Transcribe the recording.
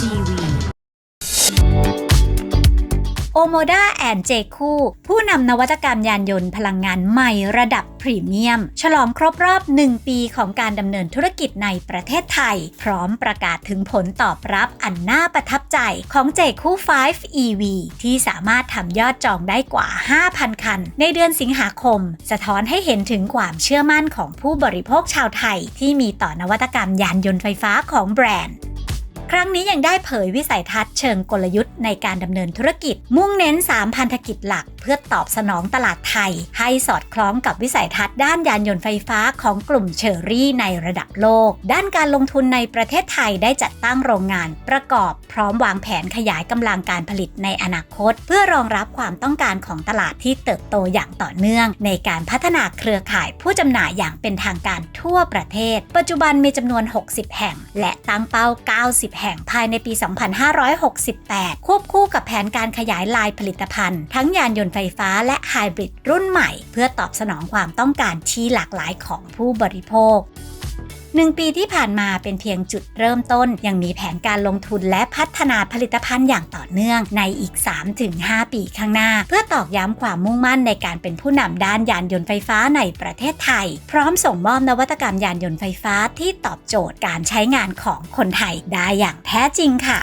TV โอโมดาแอนเจคูผู้นำนวัตกรรมยานยนต์พลังงานใหม่ระดับพรีเมียม ฉลองครบรอบ 1 ปีของการดำเนินธุรกิจในประเทศไทย พร้อมประกาศถึงผลตอบรับอันน่าประทับใจของเจคู5 EV ที่สามารถทำยอดจองได้กว่า 5,000 คัน ในเดือนสิงหาคม สะท้อนให้เห็นถึงความเชื่อมั่นของผู้บริโภคชาวไทย ที่มีต่อนวัตกรรมยานยนต์ไฟฟ้าของแบรนด์ ครั้งนี้ยังได้เผยวิสัยทัศน์เชิงกลยุทธ์ในการดำเนินธุรกิจ มุ่งเน้น 3 พันธกิจหลัก เพื่อตอบสนองตลาดไทย ให้สอดคล้องกับวิสัยทัศน์ด้านยานยนต์ไฟฟ้าของกลุ่มเชอรี่ในระดับโลก ด้านการลงทุนในประเทศไทยได้จัดตั้งโรงงาน ประกอบพร้อมวางแผนขยายกำลังการผลิตในอนาคต เพื่อรองรับความต้องการของตลาดที่เติบโตอย่างต่อเนื่อง ในการพัฒนาเครือข่ายผู้จำหน่ายอย่างเป็นทางการทั่วประเทศ ปัจจุบันมีจำนวน 60 แห่ง และตั้งเป้า 90แห่งภายในปี 2568 ควบคู่กับแผนการขยายลายผลิตภัณฑ์ ทั้งยานยนต์ไฟฟ้าและไฮบริดรุ่นใหม่ เพื่อตอบสนองความต้องการที่หลากหลายของผู้บริโภค หนึ่งปีที่ผ่านมาเป็นเพียงจุดเริ่มต้น ยังมีแผนการลงทุนและพัฒนาผลิตภัณฑ์อย่างต่อเนื่องในอีก 3-5 ปีข้างหน้า เพื่อตอกย้ำความมุ่งมั่นในการเป็นผู้นำด้านยานยนต์ไฟฟ้าในประเทศไทย พร้อมส่งมอบนวัตกรรมยานยนต์ไฟฟ้าที่ตอบโจทย์การใช้งานของคนไทยได้อย่างแท้จริงค่ะ